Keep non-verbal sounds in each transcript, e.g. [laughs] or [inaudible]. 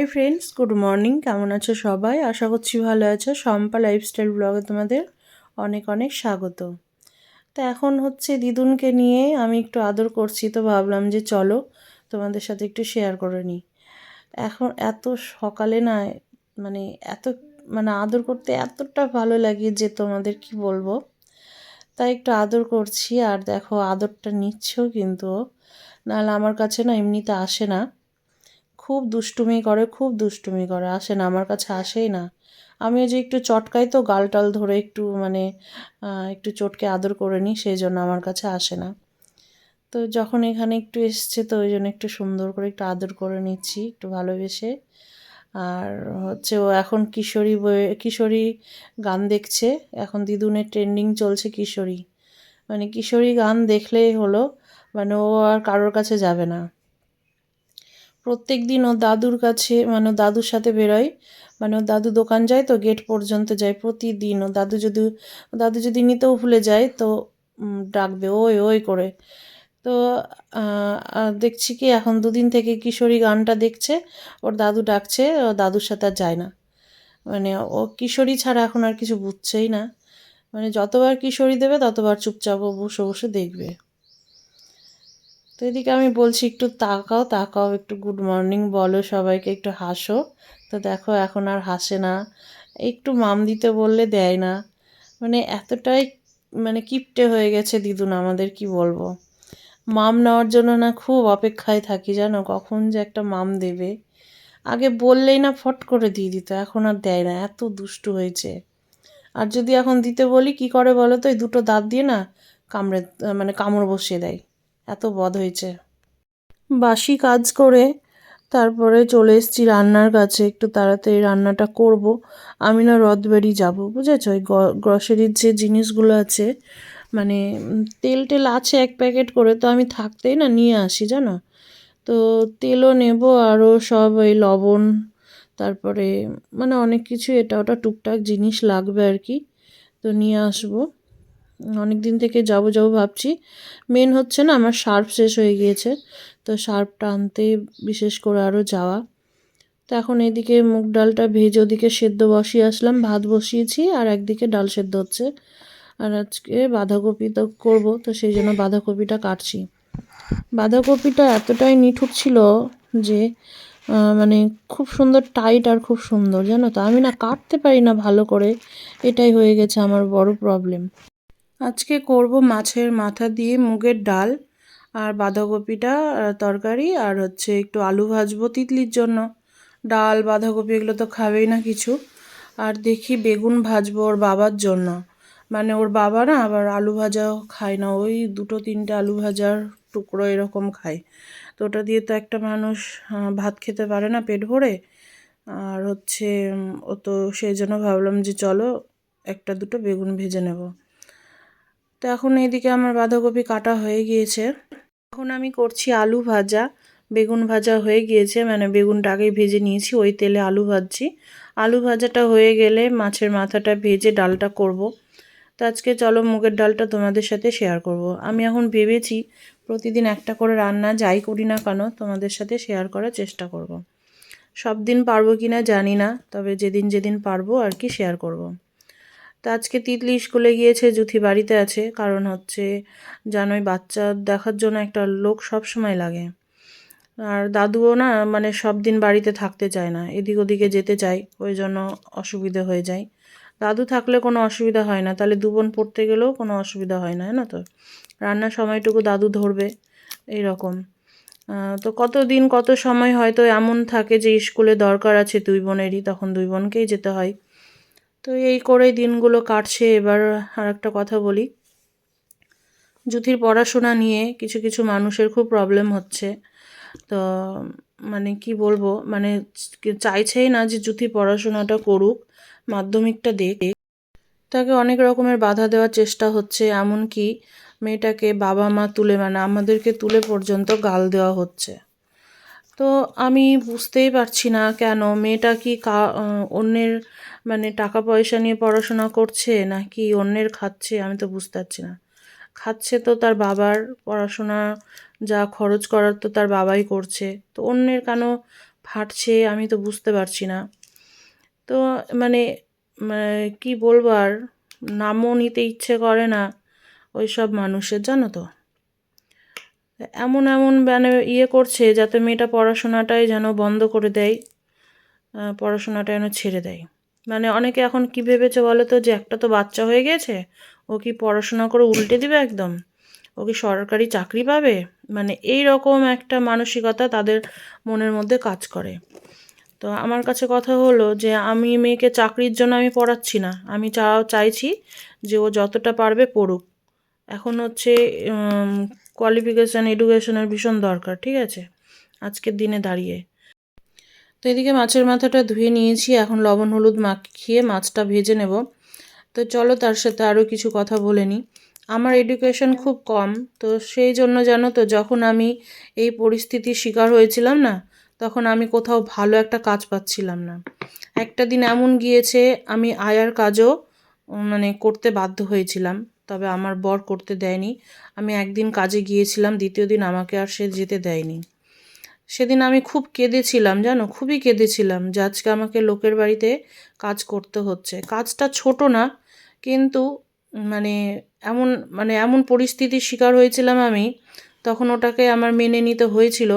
Hi friends good morning কেমন আছো সবাই? আশা করছি ভালো আছো। শম্পা লাইফস্টাইল ব্লগে তোমাদের অনেক অনেক স্বাগত। তো এখন হচ্ছে দিদুনকে নিয়ে আমি একটু আদর করছি, তো ভাবলাম যে চলো তোমাদের সাথে একটু শেয়ার করে নিই এখন এত সকালে না মানে এত মানে আদর করতে এতটা ভালো লাগে যে তোমাদের কি বলব? তাই একটু আদর করছি। আর দেখো, আদরটা নিচ্ছেও কিন্তু। নাহলে আমার কাছে না এমনিতে আসে না। খুব দুষ্টুমি করে, খুব দুষ্টুমি করে। আসে না, আমার কাছে আসেই না। আমি যে একটু চটকাই তো গাল টাল ধরে একটু মানে একটু চটকে আদর করে নিই, সেই জন্য আমার কাছে আসে না। তো যখন এখানে একটু এসছে, তো ওই জন্য একটু সুন্দর করে একটু আদর করে নিচ্ছি, একটু ভালোবেসে। আর হচ্ছে ও এখন কিশোরী বই কিশোরী গান দেখছে। এখন দিদুনের ট্রেন্ডিং চলছে কিশোরী। মানে কিশোরী গান দেখলেই হলো মানে ও আর কারোর কাছে যাবে না। প্রত্যেক দিন ও দাদুর কাছে মানে দাদুর সাথে বেরোয়। মানে ও দাদু দোকান যায় তো গেট পর্যন্ত যায় প্রতিদিন। ও দাদু যদি দাদু যদি নিতেও ভুলে যায় তো ডাকবে ওই ওই করে। তো দেখছি কি এখন দুদিন থেকে কিশোরী গানটা দেখছে, ওর দাদু ডাকছে ও দাদুর সাথে আর যায় না। মানে ও কিশোরী ছাড়া এখন আর কিছু বুঝছেই না। মানে যতবার কিশোরী দেবে ততবার চুপচাপ বসে বসে দেখবে। তো এদিকে আমি বলছি, একটু তাকাও তাকাও, একটু গুড মর্নিং বলো, সবাইকে একটু হাসো। তো দেখো, এখন আর হাসে না। একটু মাম দিতে বললে দেয় না। মানে এতটাই মানে কিপটে হয়ে গেছে দিদুন, আমাদের কি বলব? মাম নেওয়ার জন্য না খুব অপেক্ষায় থাকি, জানো? কখন যে একটা মাম দেবে। আগে বললেই না ফট করে দিয়ে দিত, এখন আর দেয় না, এত দুষ্টু হয়েছে। আর যদি এখন দিতে বলি, কি করে বলো তো, এই দুটো দাঁত দিয়ে না কামড়ে মানে কামড় বসিয়ে দেয়। এত বদ হয়েছে। বাসি কাজ করে তারপরে চলে এসেছি রান্নার কাছে, একটু তাড়াতাড়ি রান্নাটা করব। আমি না রথবাড়ি যাব, বুঝেছ? ওই গ্রসারির যে জিনিসগুলো আছে মানে তেল টেল আছে এক প্যাকেট করে, তো আমি থাকতেই না নিয়ে আসি, জানো? তো তেলও নেব, আরও সব ওই লবণ, তারপরে মানে অনেক কিছু এটা ওটা টুকটাক জিনিস লাগবে আর কি, তো নিয়ে আসব। অনেক দিন থেকে যাব যাব ভাবছি। মেন হচ্ছে না, আমার শার্প শেষ হয়ে গিয়েছে। তো শার্পটা আনতে বিশেষ করে আরও যাওয়া। তো এখন এদিকে মুগ ডালটা ভেজে ওদিকে সেদ্ধ বসিয়ে আসলাম, ভাত বসিয়েছি আর একদিকে ডাল সেদ্ধ হচ্ছে। আর আজকে বাঁধাকপি তো করব, তো সেই জন্য বাঁধাকপিটা কাটছি। বাঁধাকপিটা এতটাই নিঠুর ছিল যে মানে খুব সুন্দর টাইট আর খুব সুন্দর, জানো তো? আমি না কাটতে পারি না ভালো করে। এটাই হয়ে গেছে আমার বড় প্রবলেম আজকে করব মাছের মাথা দিয়ে মুগের ডাল আর বাঁধাকপিটা তরকারি আর হচ্ছে একটু আলু ভাজবো তিতলির জন্য। ডাল, বাঁধাকপি এগুলো তো খাবেই না কিছু। আর দেখি বেগুন ভাজবো ওর বাবার জন্য। মানে ওর বাবা না আবার আলু ভাজাও খায় না, ওই দুটো তিনটে আলু ভাজার টুকরো এরকম খায়। তো ওটা দিয়ে তো একটা মানুষ ভাত খেতে পারে না পেট ভরে। আর হচ্ছে ও তো সেই জন্য ভাবলাম যে চলো একটা দুটো বেগুন ভেজে নেব। তো এখন এইদিকে আমার বাঁধাকপি কাটা হয়ে গিয়েছে। এখন আমি করছি আলু ভাজা। বেগুন ভাজা হয়ে গিয়েছে মানে বেগুনটা আগেই ভেজে নিয়েছি, ওই তেলে আলু ভাজছি। আলু ভাজাটা হয়ে গেলে মাছের মাথাটা ভেজে ডালটা করব। তো আজকে চলো মুগের ডালটা তোমাদের সাথে শেয়ার করব। আমি এখন ভেবেছি প্রতিদিন একটা করে রান্না যাই করি না কেন, তোমাদের সাথে শেয়ার করার চেষ্টা করব। সব দিন পারব কি না জানি না, তবে যেদিন যেদিন পারব আর কি শেয়ার করব। তো আজকে তিতলি স্কুলে গিয়েছে, জুথি বাড়িতে আছে। কারণ হচ্ছে, জানোই বাচ্চা দেখার জন্য একটা লোক সব সময় লাগে। আর দাদুও না মানে সব দিন বাড়িতে থাকতে চায় না। এদিক ওদিকে যেতে চায়, ওই জন্য অসুবিধা হয়ে যায়। দাদু থাকলে কোনো অসুবিধা হয় না। তাহলে দুবোন পড়তে গেলেও কোনো অসুবিধা হয় না জানো তো? রান্নার সময়টুকু দাদু ধরবে এই রকম তো কত দিন কত সময় হয়তো এমন থাকে যে স্কুলে দরকার আছে দুই বোনেরই, তখন দুই বোনকেই যেতে হয়। তো এই করেই দিনগুলো কাটছে। এবার আর একটা কথা বলি। জ্যোতির পড়াশোনা নিয়ে কিছু কিছু মানুষের খুব প্রবলেম হচ্ছে। তো মানে কি বলব? মানে চাইছেই না যে জ্যোতি পড়াশোনাটা করুক, মাধ্যমিকটা দেখ তাকে অনেক রকমের বাধা দেওয়ার চেষ্টা হচ্ছে। এমনকি মেয়েটাকে বাবা মা তুলে মানে আমাদেরকে তুলে পর্যন্ত গাল দেওয়া হচ্ছে। তো আমি বুঝতেই পারছি না কেন মেয়েটা কি কা, অন্যের মানে টাকা পয়সা নিয়ে পড়াশোনা করছে নাকি অন্যের খাচ্ছে, আমি তো বুঝতে পারছি না। খাচ্ছে তো তার বাবার পড়াশোনা, যা খরচ করার তো তার বাবাই করছে। তো অন্যের কেন ফাটছে, আমি তো বুঝতে পারছি না। তো মানে কি বলব আর, নামও নিতে ইচ্ছে করে না ওই সব মানুষের, জানো তো? এমন এমন মানে ইয়ে করছে যাতে মেয়েটা পড়াশোনাটাই যেন বন্ধ করে দেয় পড়াশোনাটা যেন ছেড়ে দেয়। মানে অনেকে এখন কি ভেবেছে বলো তো যে একটা তো বাচ্চা হয়ে গেছে, ও কি পড়াশোনা করে উল্টে দিবে একদম? ও কি সরকারি চাকরি পাবে? মানে এই রকম একটা মানসিকতা তাদের মনের মধ্যে কাজ করে। তো আমার কাছে কথা হলো যে আমি মেয়েকে চাকরির জন্য আমি পড়াচ্ছি না, আমি চা চাইছি যে ও যতটা পারবে পড়ুক। এখন হচ্ছে কোয়ালিফিকেশান এডুকেশনের ভীষণ দরকার, ঠিক আছে? আজকের দিনে দাঁড়িয়ে। তো এদিকে মাছের মাথাটা ধুয়ে নিয়েছি, এখন লবণ, হলুদ মাখিয়ে মাছটা ভেজে নেব। তো চলো তার সাথে আরও কিছু কথা বলে নিই আমার এডুকেশন খুব কম, তো সেই জন্য জানো তো, যখন আমি এই পরিস্থিতির শিকার হয়েছিলাম না, তখন আমি কোথাও ভালো একটা কাজ পাচ্ছিলাম না। একটা দিন এমন গিয়েছে, আমি আয়ার কাজও মানে করতে বাধ্য হয়েছিলাম, তবে আমার বর করতে দেয়নি। আমি একদিন কাজে গিয়েছিলাম, দ্বিতীয় দিন আমাকে আর সে যেতে দেয়নি। সেদিন আমি খুব কেঁদেছিলাম, জানো? খুবই কেঁদেছিলাম যে আজকে আমাকে লোকের বাড়িতে কাজ করতে হচ্ছে। কাজটা ছোট না, কিন্তু মানে এমন মানে এমন পরিস্থিতির শিকার হয়েছিলাম আমি, তখন ওটাকে আমার মেনে নিতে হয়েছিল।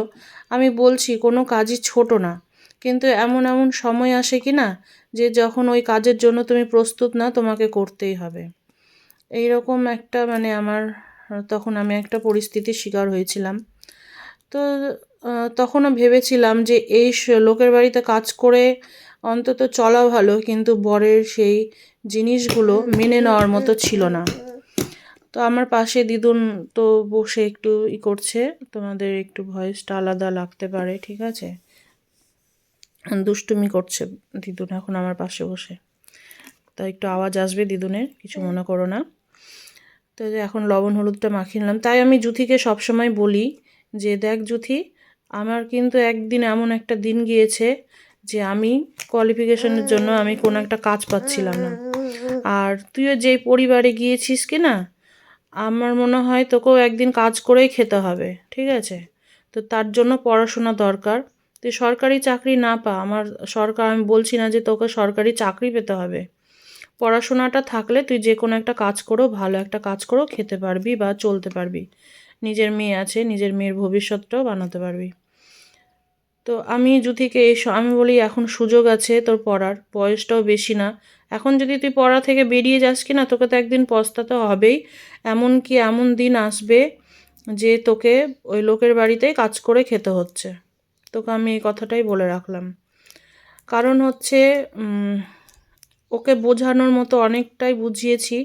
আমি বলছি, কোনো কাজই ছোট না, কিন্তু এমন এমন সময় আসে কি না, যে যখন ওই কাজের জন্য তুমি প্রস্তুত না, তোমাকে করতেই হবে। এই রকম একটা মানে আমার, তখন আমি একটা পরিস্থিতির শিকার হয়েছিলাম। তো তখনও ভেবেছিলাম যে এই লোকের বাড়িতে কাজ করে অন্তত চলা ভালো, কিন্তু বরের সেই জিনিসগুলো মেনে নেওয়ার মতো ছিল না। তো আমার পাশে দিদুন তো বসে একটু ই করছে, তোমাদের একটু ভয়েসটা আলাদা লাগতে পারে, ঠিক আছে? দুষ্টুমি করছে দিদুন এখন আমার পাশে বসে। তো একটু আওয়াজ আসবে দিদুনের, কিছু মনে করো না। তো এখন লবণ হলুদটা মাখিয়ে নিলাম। তাই আমি জুথিকে সবসময় বলি যে, দেখ জুথি আমার কিন্তু একদিন এমন একটা দিন গিয়েছে যে আমি কোয়ালিফিকেশনের জন্য আমি কোনো একটা কাজ পাচ্ছিলাম না। আর তুইও যেই পরিবারে গিয়েছিস কি না আমার মনে হয় তোকেও একদিন কাজ করেই খেতে হবে, ঠিক আছে? তো তার জন্য পড়াশোনা দরকার। তুই সরকারি চাকরি না পা, আমার সরকার, আমি বলছি না যে তোকে সরকারি চাকরি পেতে হবে। পড়াশোনাটা থাকলে তুই যে কোনো একটা কাজ করো, ভালো একটা কাজ করো, খেতে পারবি বা চলতে পারবি। নিজের মেয়ে আছে, নিজের মেয়ের ভবিষ্যৎটাও বানাতে পারবি। তো আমি জুথিকে এই স- আমি বলি এখন সুযোগ আছে তোর পড়ার, বয়সটাও বেশি না। এখন যদি তুই পড়া থেকে বেরিয়ে যাস কি না তোকে তো একদিন পস্তাতে হবেই। এমন কি এমন দিন আসবে যে তোকে ওই লোকের বাড়িতেই কাজ করে খেতে হচ্ছে। তোকে আমি এই কথাটাই বলে রাখলাম। কারণ হচ্ছে ওকে বোঝানোর মতো অনেকটাই বুঝিয়েছি।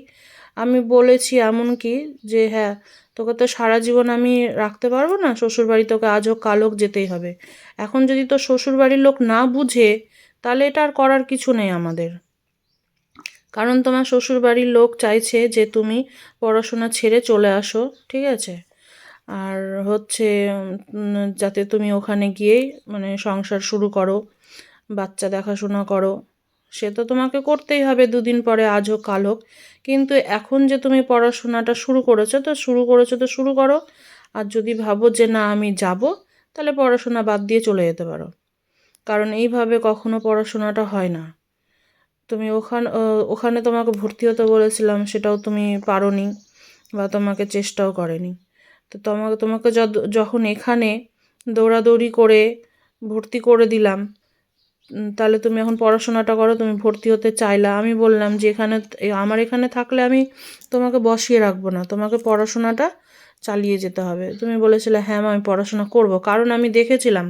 আমি বলেছি এমন কি যে হ্যাঁ তোকে তো সারা জীবন আমি রাখতে পারব না, শ্বশুরবাড়ি তোকে আজ হোক কাল হোক যেতেই হবে। এখন যদি তোর শ্বশুরবাড়ির লোক না বুঝে, তাহলে এটা আর করার কিছু নেই আমাদের। কারণ তোমার শ্বশুরবাড়ির লোক চাইছে যে তুমি পড়াশোনা ছেড়ে চলে আসো, ঠিক আছে? আর হচ্ছে যাতে তুমি ওখানে গিয়েই মানে সংসার শুরু করো, বাচ্চা দেখাশোনা করো সে তো তোমাকে করতেই হবে দুদিন পরে, আজ হোক, কাল হোক। কিন্তু এখন যে তুমি পড়াশোনাটা শুরু করেছ, তো শুরু করেছ তো শুরু করো। আর যদি ভাবো যে না, আমি যাব, তাহলে পড়াশোনা বাদ দিয়ে চলে যেতে পারো। কারণ এইভাবে কখনো পড়াশোনাটা হয় না। তুমি ওখানে ওখানে তোমাকে ভর্তি হতে বলেছিলাম, সেটাও তুমি পারোনি বা তোমাকে চেষ্টাও করেনি। তো তোমাকে তোমাকে যখন এখানে দৌড়াদৌড়ি করে ভর্তি করে দিলাম তাহলে তুমি এখন পড়াশোনাটা করো, তুমি ভর্তি হতে চাইলা। আমি বললাম যে এখানে আমার এখানে থাকলে আমি তোমাকে বসিয়ে রাখব না, তোমাকে পড়াশোনাটা চালিয়ে যেতে হবে। তুমি বলেছিলে হ্যাঁ আমি পড়াশোনা করব। কারণ আমি দেখেছিলাম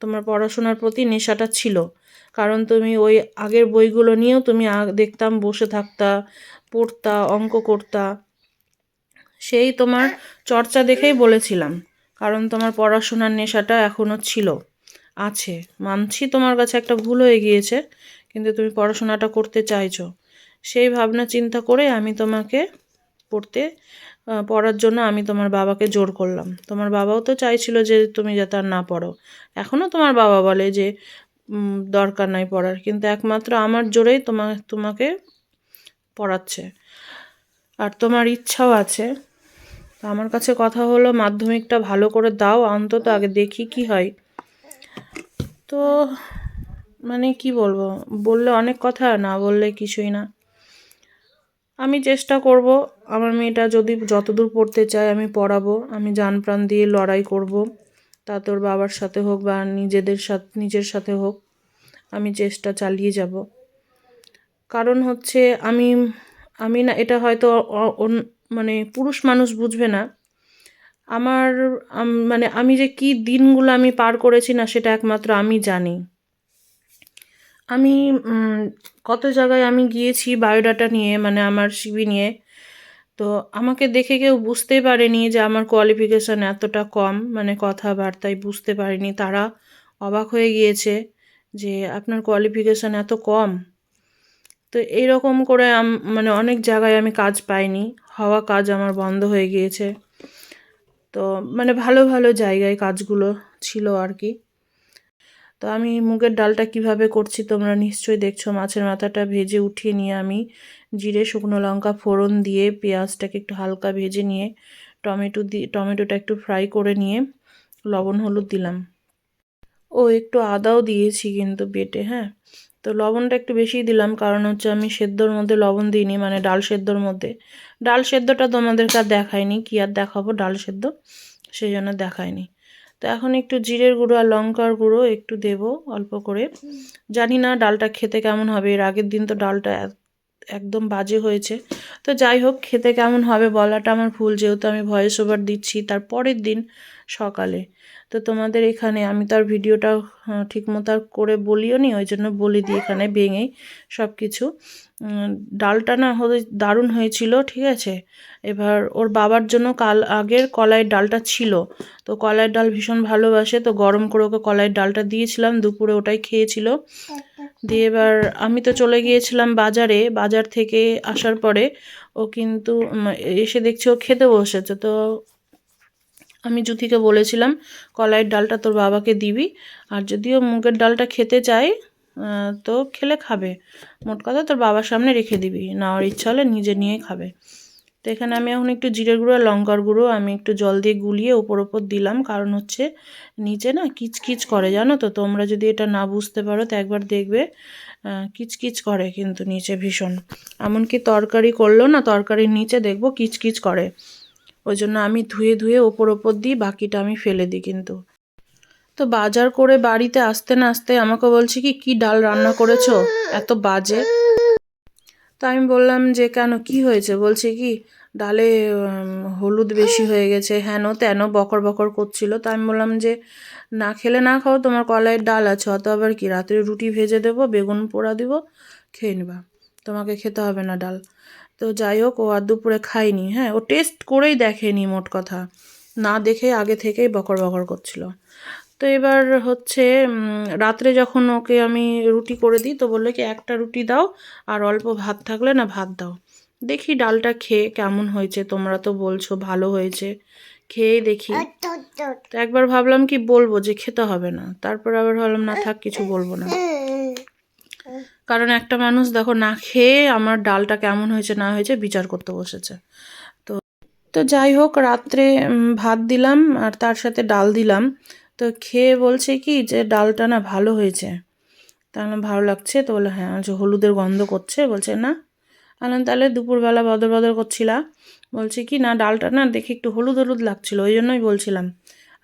তোমার পড়াশোনার প্রতি নেশাটা ছিল। কারণ তুমি ওই আগের বইগুলো নিয়েও তুমি দেখতাম, বসে থাকতা, পড়তা, অঙ্ক করতা। সেই তোমার চর্চা দেখেই বলেছিলাম, কারণ তোমার পড়াশোনার নেশাটা এখনও ছিল। আছে। মানছি তোমার কাছে একটা ভুল হয়ে গিয়েছে, কিন্তু তুমি পড়াশোনাটা করতে চাইছো। সেই ভাবনা চিন্তা করে আমি তোমাকে পড়তে পড়ার জন্য আমি তোমার বাবাকে জোর করলাম। তোমার বাবাও তো চাইছিল যে তুমি যাতে আর না পড়ো। এখনও তোমার বাবা বলে যে দরকার নাই পড়ার, কিন্তু একমাত্র আমার জোরেই তোমা, তোমাকে পড়াচ্ছে। আর তোমার ইচ্ছাও আছে। তো আমার কাছে কথা হলো, মাধ্যমিকটা ভালো করে দাও, অন্তত আগে দেখি কি হয়। তো মানে কি বলব? বললে অনেক কথা, না বললে কিছুই না। আমি চেষ্টা করব, আমার মেয়েটা যদি যতদূর পড়তে চায় আমি পড়াবো, আমি জান প্রাণ দিয়ে লড়াই করব, তা তোর বাবার সাথে হোক বা নিজেদের সাথে, নিজের সাথে হোক, আমি চেষ্টা চালিয়ে যাব। কারণ হচ্ছে আমি আমি না, এটা হয়তো মানে পুরুষ মানুষ বুঝবে না। আমার মানে আমি যে কি দিনগুলো আমি পার করেছি না সেটা একমাত্র আমি জানি। আমি কত জায়গায় আমি গিয়েছি বায়োডাটা নিয়ে মানে আমার সিবি নিয়ে। তো আমাকে দেখে কেউ বুঝতেই পারেনি যে আমার কোয়ালিফিকেশান এতটা কম মানে কথাবার্তায় বুঝতে পারেনি। তারা অবাক হয়ে গিয়েছে যে আপনার কোয়ালিফিকেশান এত কম। তো এইরকম করে মানে অনেক জায়গায় আমি কাজ পাইনি। হওয়া কাজ আমার বন্ধ হয়ে গিয়েছে। তো মানে ভালো ভালো জায়গায় কাজগুলো ছিল আর কি। তো আমি মুগের ডালটা কীভাবে করছি তোমরা নিশ্চয়ই দেখছ। মাছের মাথাটা ভেজে উঠিয়ে নিয়ে আমি জিরে, শুকনো লঙ্কা ফোড়ন দিয়ে পেঁয়াজটাকে একটু হালকা ভেজে নিয়ে টমেটো দিয়ে টমেটোটা একটু ফ্রাই করে নিয়ে লবণ, হলুদ দিলাম। ও একটু আদাও দিয়েছি কিন্তু বেটে হ্যাঁ। তো লবণটা একটু বেশি দিলাম, কারণ হচ্ছে আমি সেদ্ধর মধ্যে লবণ দিইনি মানে ডাল সেদ্ধর মধ্যে। ডাল সেদ্ধটা তোমাদেরকে আর দেখায়নি কি আর দেখাবো ডাল সেদ্ধ, সেই জন্য দেখায়নি তো এখন একটু জিরের গুঁড়ো আর লঙ্কার গুঁড়ো একটু দেব অল্প করে। জানি না ডালটা খেতে কেমন হবে, এর আগের দিন তো ডালটা একদম বাজে হয়েছে। তো যাই হোক খেতে কেমন হবে বলাটা আমার ভুল, যেহেতু আমি ভয়েস ওভার দিচ্ছি তার পরের দিন সকালে। তো তোমাদের এখানে আমি তার ভিডিওটা ঠিক মতো আর করে বলিও নি, ওই জন্য বলি দিই এখানে ভেঙেই সব কিছু ডালটা না হয়ে দারুণ হয়েছিল, ঠিক আছে? এবার ওর বাবার জন্য কাল আগের কলাইয়ের ডালটা ছিল। তো কলাইয়ের ডাল ভীষণ ভালোবাসে, তো গরম করে ওকে কলাইয়ের ডালটা দিয়েছিলাম, দুপুরে ওটাই খেয়েছিল। দিয়ে এবার আমি তো চলে গিয়েছিলাম বাজারে, বাজার থেকে আসার পরে। ও কিন্তু এসে দেখছি ও খেতে বসেছে। তো আমি জুথিকে বলেছিলাম, কলাইয়ের ডালটা তোর বাবাকে দিবি। আর যদিও মুগের ডালটা খেতে চায় তো খেলে খাবে। মোট কথা তোর বাবার সামনে রেখে দিবি। নেওয়ার ইচ্ছা হলে নিজে নিয়ে খাবে। তো এখানে আমি এখন একটু জিরের গুঁড়ো লঙ্কার গুঁড়ো আমি একটু জল দিয়ে গুলিয়ে ওপর ওপর দিলাম। কারণ হচ্ছে নিচে না কিচকিচ করে, জানো তো? তোমরা যদি এটা না বুঝতে পারো, তো একবার দেখবে কিচকিচ করে কিন্তু নিচে ভীষণ। এমনকি তরকারি করলেও না, তরকারির নিচে দেখব কিচকিচ করে। ওই জন্য আমি ধুয়ে ধুয়ে ওপর ওপর দিই, বাকিটা আমি ফেলে দিই কিন্তু। তো বাজার করে বাড়িতে আসতে না আসতে আমাকে বলছে কি কি ডাল রান্না করেছ? এত বাজে। তো আমি বললাম যে, কেন? কি হয়েছে? বলছে কি, ডালে হলুদ বেশি হয়ে গেছে। হেন তেন বকর বকর করছিল। তো আমি বললাম যে, না খেলে না খাও, তোমার কলাইয়ের ডাল আছে, অত আবার কি? রাত্রে রুটি ভেজে দেবো, বেগুন পোড়া দিব, খেয়ে নিবা। তোমাকে খেতে হবে না ডাল। তো যাই হোক, ও আর দুপুরে খায়নি হ্যাঁ? ও টেস্ট করেই দেখেনি, মোট কথা। না দেখে আগে থেকেই বকর বকর করছিল। তো এবার হচ্ছে রাত্রে যখন ওকে আমি রুটি করে দিই, তো বলল কি, একটা রুটি দাও আর অল্প ভাত থাকলে না ভাত দাও। দেখি ডালটা খেয়ে কেমন হয়েছে, তোমরা তো বলছো ভালো হয়েছে। খেয়ে দেখি। তো একবার ভাবলাম কি বলব যে খেতে হবে না। তারপর আবার ভাবলাম, না থাক, কিছু বলব না। কারণ একটা মানুষ দেখো, না খেয়ে আমার ডালটা কেমন হয়েছে, না হয়েছে বিচার করতে বসেছে। তো তো যাই হোক, রাত্রে ভাত দিলাম আর তার সাথে ডাল দিলাম। তো খেয়ে বলছে কি যে ডালটা না ভালো হয়েছে। তাহলে ভালো লাগছে। তো বলে হ্যাঁ বলছে হলুদের গন্ধ করছে। বলছে, না। আনলাম তাহলে দুপুরবেলা বদর বদর করছিলা? বলছে, কি না, ডালটা না দেখে একটু হলুদ হলুদ লাগছিল, ওই জন্যই বলছিলাম।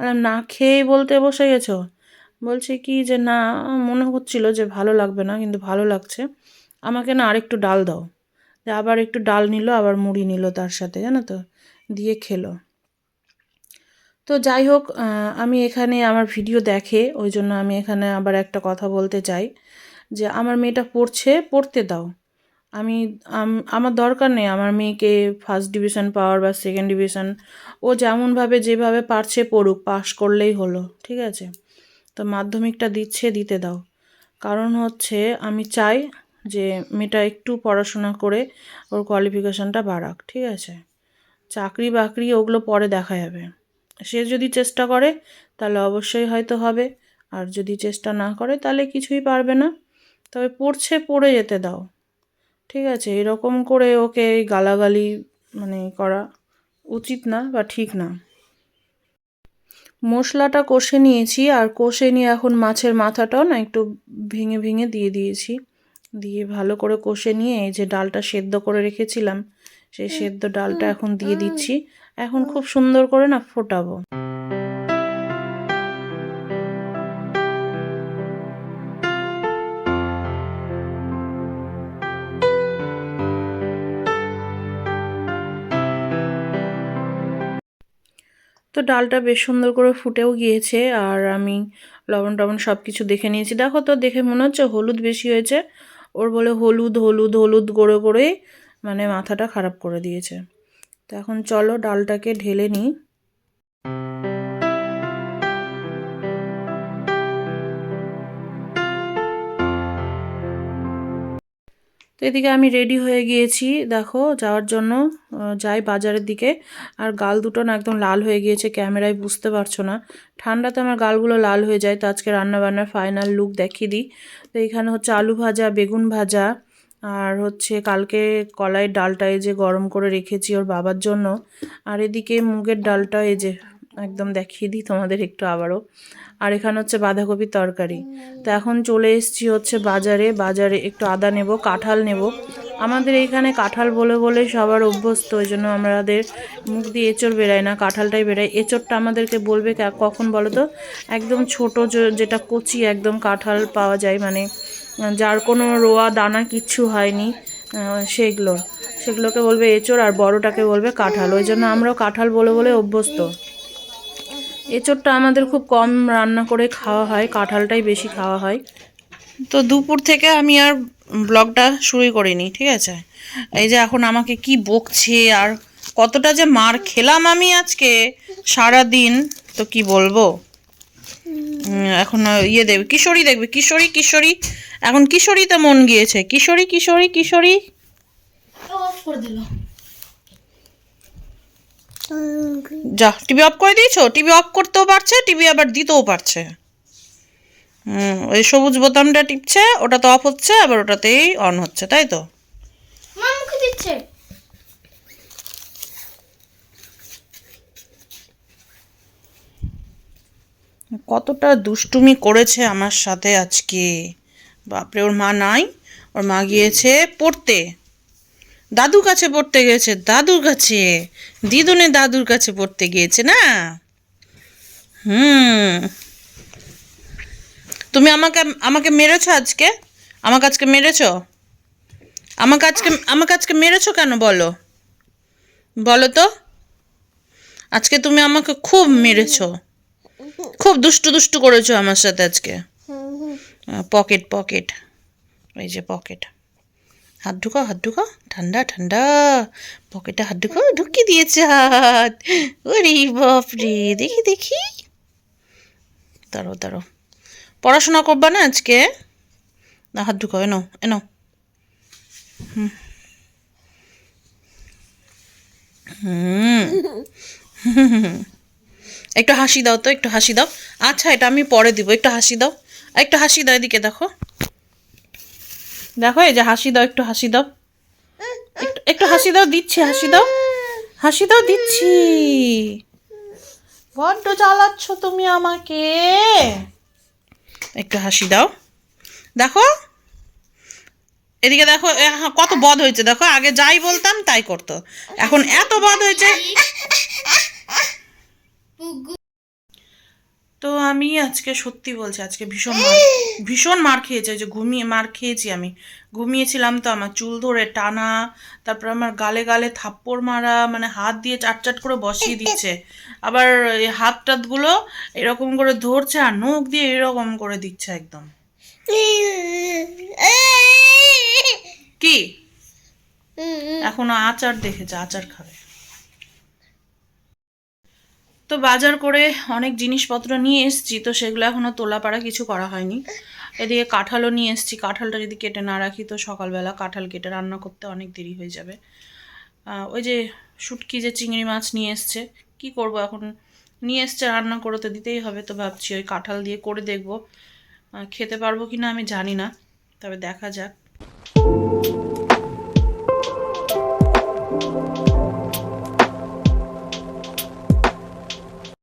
আলাম না খেয়ে বলতে বসে গেছো? বলছে, কি যে না, মনে হচ্ছিল যে ভালো লাগবে না, কিন্তু ভালো লাগছে। আমাকে না আরেকটু ডাল দাও। আবার একটু ডাল নিল, আবার মুড়ি নিল তার সাথে, জানো তো? দিয়ে খেলো। তো যাই হোক আমি এখানে আমার ভিডিও দেখে, ওই জন্য আমি এখানে আবার একটা কথা বলতে চাই, যে আমার মেয়েটা পড়ছে, পড়তে দাও। আমি আমার দরকার নেই আমার মেয়েকে ফার্স্ট ডিভিশন পাওয়ার বা সেকেন্ড ডিভিশন ও যেমনভাবে যেভাবে পারছে পড়ুক পাশ করলেই হলো, ঠিক আছে? তো মাধ্যমিকটা দিচ্ছে, দিতে দাও। কারণ হচ্ছে আমি চাই যে মেয়েটা একটু পড়াশোনা করে ওর কোয়ালিফিকেশনটা বাড়াক, ঠিক আছে? চাকরি বাকরি ওগুলো পরে দেখা যাবে। সে যদি চেষ্টা করে তাহলে অবশ্যই হয়তো হবে। আর যদি চেষ্টা না করে তাহলে কিছুই পারবে না। তবে পড়ছে পড়ে যেতে দাও। ঠিক আছে এরকম করে ওকে গালাগালি মানে করা উচিত না বা ঠিক না। মশলাটা কষে নিয়েছি আর কষে নিয়ে এখন মাছের মাথাটাও না একটু ভেঙে ভেঙে দিয়ে দিয়েছি। দিয়ে ভালো করে কষে নিয়ে এই যে ডালটা সেদ্ধ করে রেখেছিলাম সেই সেদ্ধ ডালটা এখন দিয়ে দিচ্ছি। এখন খুব সুন্দর করে না ফোটাবো। তো ডালটা বেশ সুন্দর করে ফুটেও গিয়েছে, আর আমি লবণ টবণ সব কিছু দেখে নিয়েছি। দেখো তো, দেখে মনে হচ্ছে হলুদ বেশি হয়েছে। ওর বলে হলুদ হলুদ হলুদ করে করে মানে মাথাটা খারাপ করে দিয়েছে। তো এখন চলো ডালটাকে ঢেলে নিই। তো এদিকে আমি রেডি হয়ে গিয়েছি। দেখো, যাওয়ার জন্য যাই বাজারের দিকে। আর গাল দুটো না একদম লাল হয়ে গিয়েছে, ক্যামেরায় বুঝতে পারছ না। ঠান্ডাতে আমার গালগুলো লাল হয়ে যায়, তো আজকে রান্নাবান্নার ফাইনাল লুক দেখিয়ে দিই। তো এখানে হচ্ছে আলু ভাজা, বেগুন ভাজা আর হচ্ছে কালকে কলাইয়ের ডালটা এই যে গরম করে রেখেছি ওর বাবার জন্য। আর এদিকে মুগের ডালটা এই যে একদম দেখিয়ে দিই তোমাদের একটু আবারও। আর এখানে হচ্ছে বাঁধাকপির তরকারি। তো এখন চলে এসেছি হচ্ছে বাজারে। বাজারে একটু আদা নেব, কাঁঠাল নেব। আমাদের এইখানে কাঁঠাল বলে বলে সবার অভ্যস্ত, ওই জন্য আমাদের মুখ দিয়ে এঁচড় বেরায় না, কাঁঠালটাই বেরায়। এঁচড়টা আমাদেরকে বলবে কখন বলো তো? একদম ছোট যেটা কচি একদম কাঁঠাল পাওয়া যায় মানে যার কোনো রোয়া দানা কিচ্ছু হয়নি আহ, সেগুলো সেগুলোকে বলবে এঁচড় আর বড়টাকে বলবে কাঁঠাল। ওই জন্য আমরাও কাঁঠাল বলে বলে অভ্যস্ত। এঁচড়টা আমাদের খুব কম রান্না করে খাওয়া হয় কাঁঠালটাই বেশি খাওয়া হয়। তো দুপুর থেকে আমি আর ব্লগটা শুরুই করিনি ঠিক আছে? এই যে এখন আমাকে কি বকছে আর কতটা যে মার খেলাম আমি আজকে সারা দিন তো কি বলব? এখন ইয়ে দেখবে, কিশোরী দেখবে, কিশোরী কিশোরী। এখন কিশোরীতে মন গিয়েছে। কিশোরী কিশোরী কিশোরী। যা, টিভি অফ করে দিয়েছ? টিভি অফ করতেও পারছে, টিভি আবার দিতেও পারছে। হুম ওই সবুজ বোতামটা টিপছে ওটা তো অফ হচ্ছে, আবার ওটাতেই অন হচ্ছে, তাই তো? দিচ্ছে? কতটা দুষ্টুমি করেছে আমার সাথে আজকে। বাপরে, ওর মা নাই, ওর মা গিয়েছে পড়তে। দাদুর কাছে পড়তে গেছে দাদুর কাছে। দিদুনে দাদুর কাছে পড়তে গিয়েছে না? হুম। তুমি আমাকে আমাকে মেরেছো আজকে? আমাকে আজকে মেরেছো? আমাকে আজকে আমাকে আজকে মেরেছো কেন বলো? বলো তো। আজকে তুমি আমাকে খুব মেরেছো। খুব দুষ্টু দুষ্টু করেছ আমার সাথে আজকে। পকেট পকেট এই যে পকেট হাত ঢুকাও হাত ঢুকাও। ঠান্ডা ঠান্ডা। পকেটে হাত ঢুকাও ঢুকিয়ে দিয়েছে হাত। ওরে বাপরে দেখি দেখি। দাঁড়ো দাঁড়ো পড়াশোনা করবা না আজকে? না হাত ঢুকাও এনো এনো হুম। হুম। [laughs] একটু হাসি দাও তো একটু হাসি দাও। আচ্ছা এটা আমি পরে দিব একটু হাসি দাও। একটু হাসি দাও এদিকে দেখো। দেখো এই যে হাসি দাও একটু হাসি দাও। একটু হাসি দাও দিচ্ছি হাসি দাও। হাসি দাও দিচ্ছি। বড্ড জ্বালাচ্ছ তুমি আমাকে। একটু হাসি দাও। দেখো। এদিকে দেখো এ, হা, কত বদ হয়েছে দেখো। আগে যাই বলতাম তাই করতো। এখন এত বদ হয়েছে। তো আমি আজকে সত্যি বলছি আজকে ভীষণ মার ভীষণ মার খেয়েছে যে ঘুমিয়ে মার খেয়েছি আমি। ঘুমিয়েছিলাম তো আমার চুল ধরে টানা তারপর আমার গালে গালে থাপ্পড় মারা মানে হাত দিয়ে চাট চাট করে বসিয়ে দিচ্ছে। আবার এই হাত টাতগুলো এরকম করে ধরছে আর নখ দিয়ে এরকম করে দিচ্ছে একদম। কি? এখন আচার দেখেছে আচার খাবে। তো বাজার করে অনেক জিনিসপত্র নিয়ে এসেছি, তো সেগুলো এখনও তোলাপাড়া কিছু করা হয়নি। এদিকে কাঁঠালও নিয়ে এসেছি, কাঁঠালটা যদি কেটে না রাখি তো সকালবেলা কাঁঠাল কেটে রান্না করতে অনেক দেরি হয়ে যাবে। ওই যে শুটকি যে চিংড়ি মাছ নিয়ে এসছে, কি করব এখন? নিয়ে এসছে রান্না করে তো দিতেই হবে, তো ভাবছি ওই কাঁঠাল দিয়ে করে দেখব। খেতে পারব কি না আমি জানি না, তবে দেখা যাক।